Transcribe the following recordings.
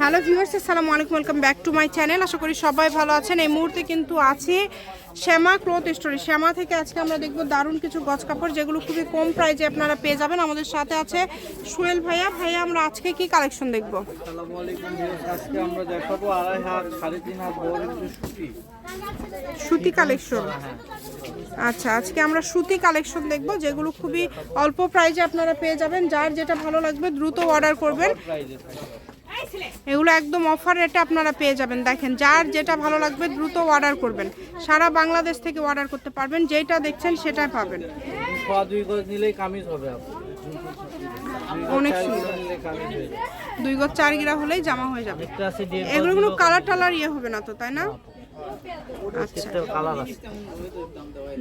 Hello viewers আসসালামু আলাইকুম welcome back to my channel. আশা করি সবাই ভালো আছেন। এই মুহূর্তে কিন্তু আছে শ্যামা ক্লথ স্টোরি। শ্যামা থেকে আজকে আমরা দেখব দারুণ কিছু গজ কাপড় যেগুলো খুবই কম প্রাইজে আপনারা পেয়ে যাবেন। আমাদের সাথে আছে সোহেল ভাইয়া। ভাইয়া আমরা আজকে কি কালেকশন দেখব? আসসালামু আলাইকুম আজকে আমরা দেখাবো আড়াই হাত সাড়ে তিন হাত সুতি। সুতি কালেকশন আচ্ছা আজকে আমরা সুতি কালেকশন দেখব যেগুলো খুবই অল্প প্রাইজে আপনারা পেয়ে যাবেন। যার যেটা ভালো লাগবে দ্রুত অর্ডার করবেন। এগুলো একদম অফার রেটে আপনারা পেয়ে যাবেন। দেখেন, যার যেটা ভালো লাগবে দ্রুত অর্ডার করবেন। সারা বাংলাদেশ থেকে অর্ডার করতে পারবেন, যেটা দেখছেন সেটাই পাবেন। অনেক সুন্দর। দুই গজ চার গিরা হলেই জামা হয়ে যাবে। এগুলো কোনো কালার টালার ইয়ে হবে না তো, তাই না? আচ্ছা।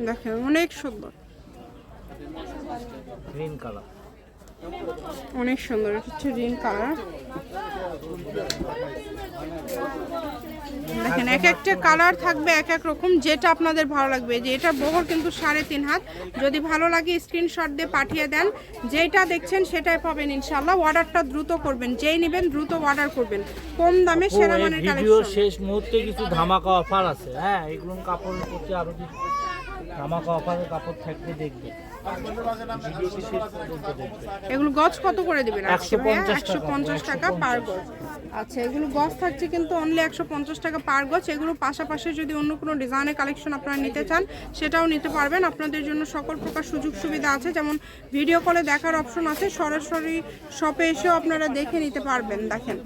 দেখেন, অনেক সুন্দর। গ্রিন কালার অনেক সুন্দর হচ্ছে রিন কালার। দেখেন এক একটা কালার থাকবে এক এক রকম যেটা আপনাদের ভালো লাগবে। যে এটা বহর কিন্তু সাড়ে তিন হাত। যদি ভালো লাগে স্ক্রিনশট দিয়ে পাঠিয়ে দেন। যেটা দেখছেন সেটাই পাবেন ইনশাল্লাহ অর্ডারটা দ্রুত করবেন। যেই নেবেন দ্রুত অর্ডার করবেন। কম দামে সেরা মানের কালেকশন শেষ মুহূর্তে কিছু ধামাকা অফার আছে। হ্যাঁ এগুলো কাপড়ের প্রতি আরও কিছু ধামাকা অফারের কাপড় থাকলে দেখবে। এগুলো গজ কত করে দিবেন? 150 একশো পঞ্চাশ টাকা। পার গজ। আচ্ছা এগুলো গজ থাকছে কিন্তু অনলি একশো পঞ্চাশ টাকা পার গজ। এগুলো পাশাপাশি যদি অন্য কোনো ডিজাইনের কালেকশন আপনারা নিতে চান সেটাও নিতে পারবেন। আপনাদের জন্য সকল প্রকার সুযোগ সুবিধা আছে। যেমন ভিডিও কলে দেখার অপশন আছে। সরাসরি শপে এসেও আপনারা দেখে নিতে পারবেন। দেখেন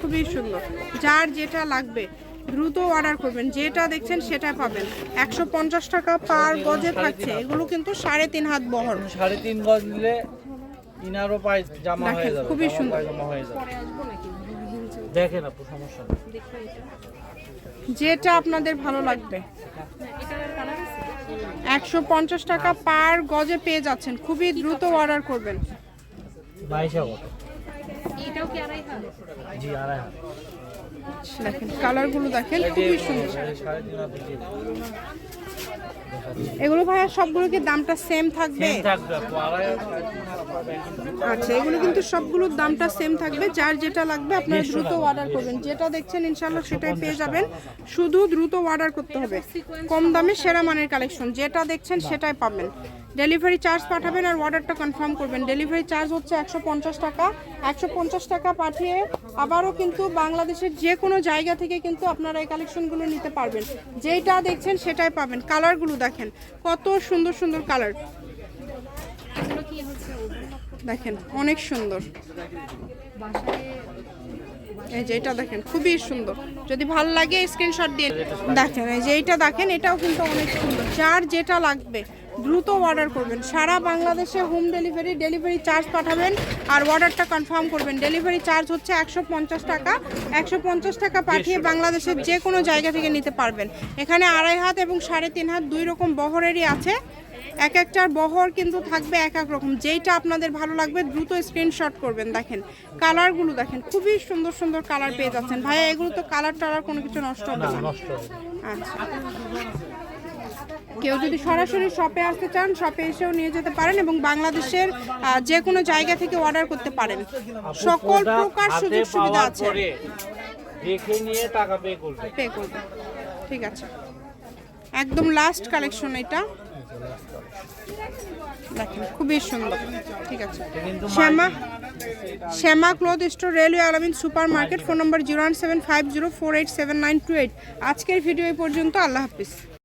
খুবই সুন্দর। যার যেটা লাগবে। দ্রুত অর্ডার করবেন। যেটা দেখছেন সেটা পাবেন। একশো পঞ্চাশ টাকা পার গজে থাকছে। এগুলো কিন্তু সাড়ে তিন হাত বহর। সাড়ে তিন গজ নিলে ইনারও পাই জামা হয়ে যাবে খুবই সুন্দর। পায়জামা হয়ে যাবে। দেখেন আপু সমস্যা যেটা আপনাদের ভালো লাগবে। একশো পঞ্চাশ টাকা পার গজে পেয়ে যাচ্ছেন। খুবই দ্রুত অর্ডার করবেন। বাইশে কত জি আড়াই হাত দেখেন কালারগুলো দেখেন খুবই সুন্দর। এগুলো ভাইয়া সবগুলো কি দামটা সেম থাকবে? আচ্ছা এগুলো কিন্তু সবগুলোর দামটা সেম থাকবে। যার যেটা লাগবে আপনারা দ্রুত অর্ডার করবেন। যেটা দেখছেন ইনশাল্লাহ সেটাই পেয়ে যাবেন। শুধু দ্রুত অর্ডার করতে হবে। কম দামে সেরা মানের কালেকশন যেটা দেখছেন সেটাই পাবেন। ডেলিভারি চার্জ পাঠাবেন আর অর্ডারটা কনফার্ম করবেন। ডেলিভারি চার্জ হচ্ছে একশো পঞ্চাশ টাকা। একশো পঞ্চাশ টাকা পাঠিয়ে আবারও কিন্তু বাংলাদেশের যে কোনো জায়গা থেকে কিন্তু আপনারা এই কালেকশনগুলো নিতে পারবেন। যেইটা দেখছেন সেটাই পাবেন। কালারগুলো দেখেন। কত সুন্দর সুন্দর কালার দেখেন, অনেক সুন্দর। এই যে এটা দেখেন, খুবই সুন্দর। যদি ভালো লাগে স্ক্রিনশট দিয়ে দেখেন। এই যে এইটা দেখেন, এটাও কিন্তু অনেক সুন্দর। যার যেটা লাগবে। দ্রুত অর্ডার করবেন। সারা বাংলাদেশে হোম ডেলিভারি ডেলিভারি চার্জ পাঠাবেন আর অর্ডারটা কনফার্ম করবেন। ডেলিভারি চার্জ হচ্ছে একশো পঞ্চাশ টাকা। একশো পঞ্চাশ টাকা পাঠিয়ে বাংলাদেশের যে কোনো জায়গা থেকে নিতে পারবেন। এখানে আড়াই হাত এবং সাড়ে তিন হাত দুই রকম বহরেরই আছে। এক একটার বহর কিন্তু থাকবে এক এক রকম। যেইটা আপনাদের ভালো লাগবে দ্রুত স্ক্রিনশট করবেন। দেখেন কালারগুলো দেখেন খুবই সুন্দর সুন্দর কালার পেয়ে যাচ্ছেন। ভাইয়া এগুলো তো কালার টালার কোনো কিছু নষ্ট হবে না। আচ্ছা। কেউ যদি সরাসরি শপে আসতে চান শপে এসেও নিয়ে যেতে পারেন এবং বাংলাদেশের যে কোনো জায়গা থেকে অর্ডার করতে পারেন। সকল প্রকার সুযোগ সুবিধা আছে। দেখে নিয়ে টাকা পে করবে। পে করবে। ঠিক আছে। একদম লাস্ট কালেকশন এটা। দেখেন খুবই সুন্দর। ঠিক আছে। Shyama Shyama cloth store railway Alamin supermarket phone number zero one seven five zero four eight seven nine two eight আজকের ভিডিও এই পর্যন্ত আল্লাহ হাফিজ।